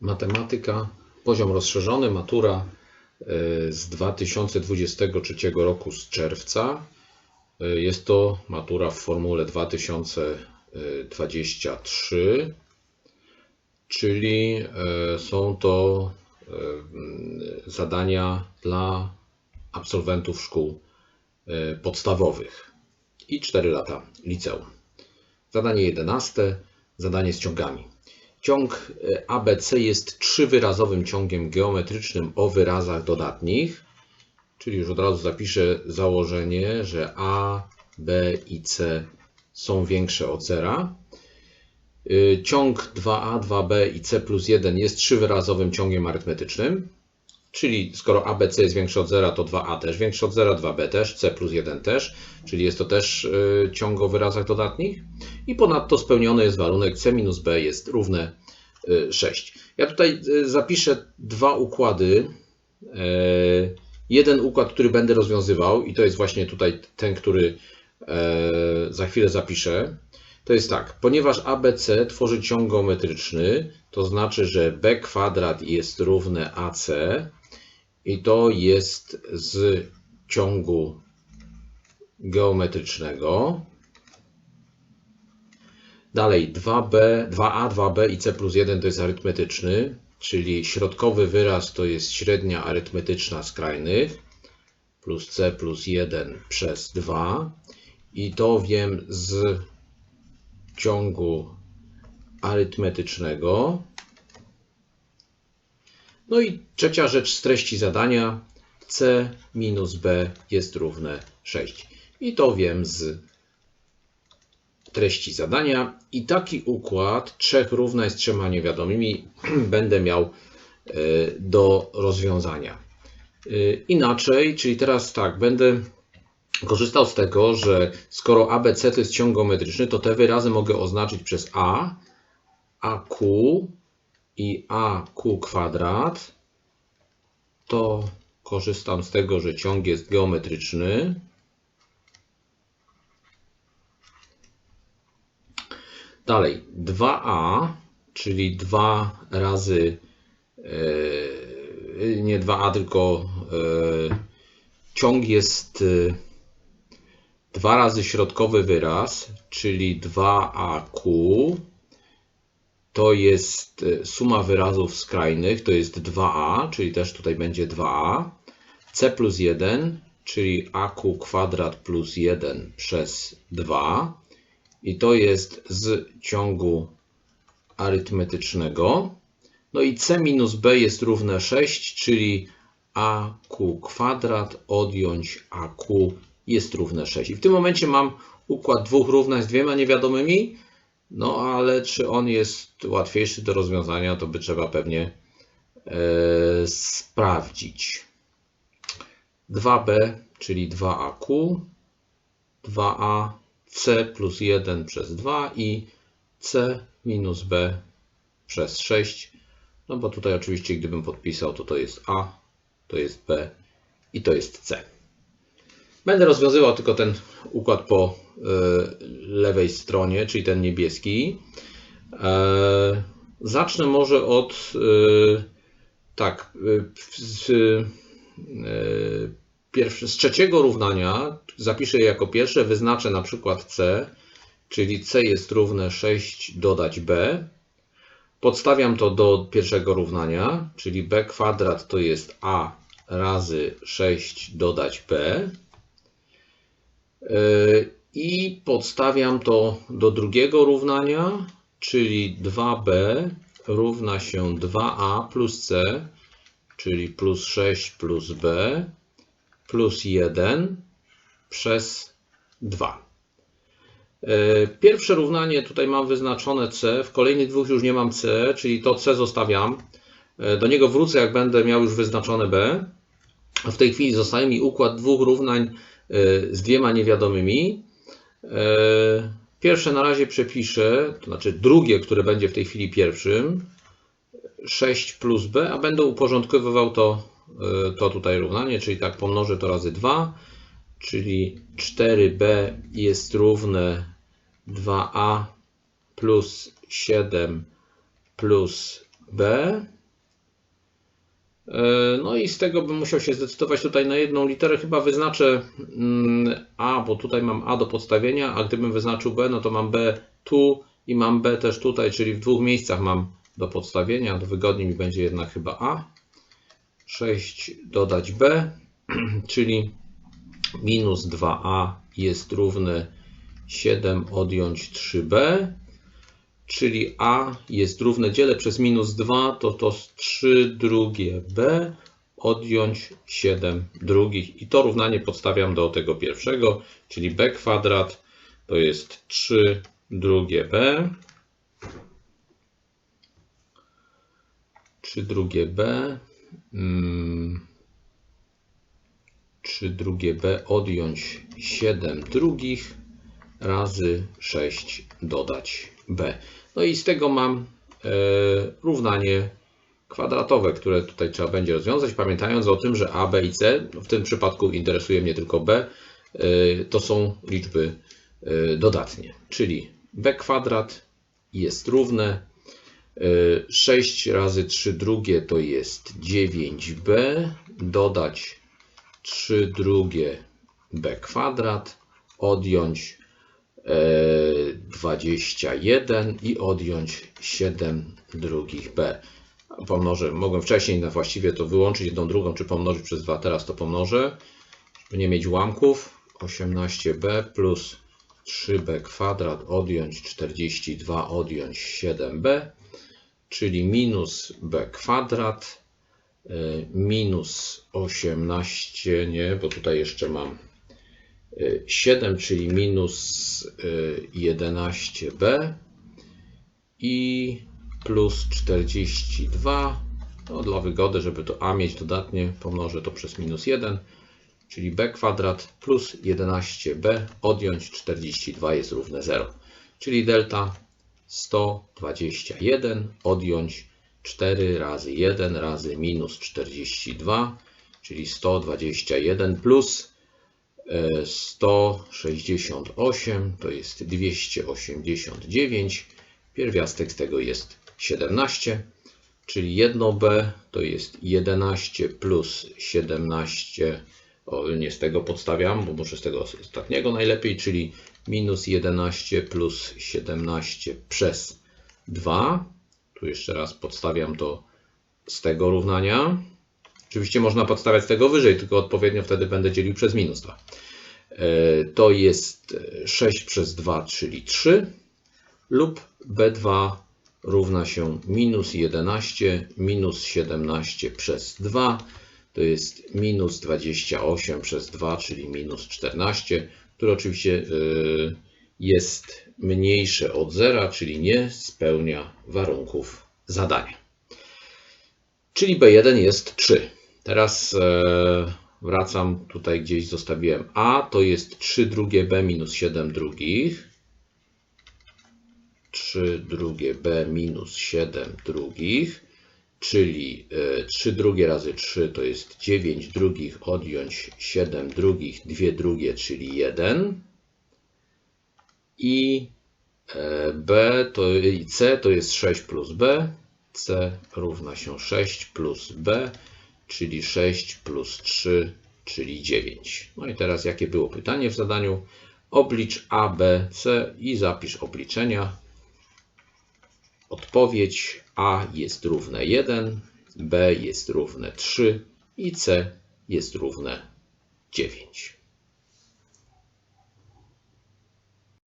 Matematyka, poziom rozszerzony, matura y, z 2023 roku z czerwca. Y, Jest to matura w formule 2023, czyli y, są to zadania dla absolwentów szkół podstawowych i 4 lata liceum. Zadanie 11. Zadanie z ciągami. Ciąg e, ABC jest trzywyrazowym ciągiem geometrycznym o wyrazach dodatnich, czyli już od razu zapiszę założenie, że A, B i C są większe od zera. Y, Ciąg 2A, 2B i C plus 1 jest trzywyrazowym ciągiem arytmetycznym, czyli skoro ABC jest większe od zera, to 2A też większe od zera, 2B też, C plus 1 też, czyli jest to też y, ciąg o wyrazach dodatnich. I ponadto spełniony jest warunek C minus B jest równe y, 6. Ja tutaj y, zapiszę dwa układy. Jeden układ, który będę rozwiązywał, i to jest właśnie tutaj ten, który za chwilę zapiszę. To jest tak, ponieważ ABC tworzy ciąg geometryczny, to znaczy, że B kwadrat jest równe AC i to jest z ciągu geometrycznego. Dalej 2b, 2a, 2b i c plus 1 to jest arytmetyczny, czyli środkowy wyraz to jest średnia arytmetyczna skrajnych plus c plus 1 przez 2 i to wiem z ciągu arytmetycznego. No i trzecia rzecz z treści zadania c minus b jest równe 6 i to wiem z treści zadania i taki układ trzech równań z trzema niewiadomymi będę miał e, do rozwiązania. E, Inaczej, czyli teraz tak, będę korzystał z tego, że skoro ABC to jest ciąg geometryczny, to te wyrazy mogę oznaczyć przez A, AQ i AQ kwadrat. To korzystam z tego, że ciąg jest geometryczny. Dalej, 2a, czyli 2 razy, e, nie 2a, tylko e, ciąg jest 2 razy środkowy wyraz, czyli 2aq, to jest e, suma wyrazów skrajnych, to jest 2a, czyli też tutaj będzie 2a, c plus 1, czyli aq kwadrat plus 1 przez 2, i to jest z ciągu arytmetycznego. No i c minus b jest równe 6, czyli aq kwadrat odjąć aq jest równe 6. I w tym momencie mam układ dwóch równań z dwiema niewiadomymi, no ale czy on jest łatwiejszy do rozwiązania, to by trzeba pewnie e, sprawdzić. 2b, czyli 2aq, 2a c plus 1 przez 2 i c minus b przez 6. No bo tutaj oczywiście gdybym podpisał, to to jest a, to jest b i to jest c. Będę rozwiązywał tylko ten układ po y, lewej stronie, czyli ten niebieski. E, zacznę może od y, tak, z, z trzeciego równania zapiszę je jako pierwsze, wyznaczę na przykład c, czyli c jest równe 6 dodać b. Podstawiam to do pierwszego równania, czyli b kwadrat to jest a razy 6 dodać b. I podstawiam to do drugiego równania, czyli 2b równa się 2a plus c, czyli plus 6 plus b plus 1 przez 2. Pierwsze równanie tutaj mam wyznaczone c, w kolejnych dwóch już nie mam c, czyli to c zostawiam. Do niego wrócę, jak będę miał już wyznaczone b. W tej chwili zostaje mi układ dwóch równań z dwiema niewiadomymi. Pierwsze na razie przepiszę, to znaczy drugie, które będzie w tej chwili pierwszym, 6 plus b, a będę uporządkowywał to, to tutaj równanie, czyli tak pomnożę to razy 2, czyli 4b jest równe 2a plus 7 plus B. E, No i z tego bym musiał się zdecydować tutaj na jedną literę. Chyba wyznaczę mm, A, bo tutaj mam A do podstawienia, a gdybym wyznaczył B, no to mam B tu i mam B też tutaj, czyli w dwóch miejscach mam do podstawienia. Wygodniej mi będzie jednak chyba A. 6 dodać B, czyli minus 2A jest równe 7 odjąć 3B, czyli A jest równe, dzielę przez minus 2, to to 3 drugie B odjąć 7 drugich. I to równanie podstawiam do tego pierwszego, czyli B kwadrat to jest 3 drugie B. 3 drugie B. Mm, 3 drugie B odjąć 7 drugich razy 6 dodać B. No i z tego mam e, równanie kwadratowe, które tutaj trzeba będzie rozwiązać, pamiętając o tym, że A, B i C, w tym przypadku interesuje mnie tylko B, e, to są liczby e, dodatnie, czyli B kwadrat jest równe 6 razy 3 drugie to jest 9b, dodać 3 drugie b kwadrat, odjąć 21 i odjąć 7 drugich b. Pomnożę, mogłem wcześniej na właściwie to wyłączyć jedną drugą, czy pomnożyć przez 2, teraz to pomnożę, żeby nie mieć ułamków. 18b plus 3b kwadrat odjąć 42 odjąć 7b, czyli minus b kwadrat minus 18, nie, bo tutaj jeszcze mam 7, czyli minus 11b i plus 42. No, dla wygody, żeby to a mieć dodatnie, pomnożę to przez minus 1, czyli b kwadrat plus 11b odjąć 42 jest równe 0. Czyli delta 121 odjąć 4 razy 1 razy minus 42, czyli 121 plus 168 to jest 289. Pierwiastek z tego jest 17, czyli 1b to jest 11 plus 17. O, nie z tego podstawiam, bo muszę z tego ostatniego najlepiej, czyli minus 11 plus 17 przez 2. Tu jeszcze raz podstawiam to z tego równania. Oczywiście można podstawiać tego wyżej, tylko odpowiednio wtedy będę dzielił przez minus 2. To jest 6 przez 2, czyli 3 lub B2 równa się minus 11 minus 17 przez 2 to jest minus 28 przez 2, czyli minus 14, które oczywiście jest mniejsze od zera, czyli nie spełnia warunków zadania. Czyli B1 jest 3. Teraz wracam tutaj gdzieś zostawiłem A, to jest 3 drugie B minus 7 drugich. 3 drugie B minus 7 drugich, czyli 3 drugie razy 3 to jest 9 drugich odjąć 7 drugich, 2 drugie, czyli 1. I B to, C to jest 6 plus B. C równa się 6 plus B, czyli 6 plus 3, czyli 9. No i teraz jakie było pytanie w zadaniu? Oblicz A, B, C i zapisz obliczenia. Odpowiedź A jest równe 1, B jest równe 3 i C jest równe 9.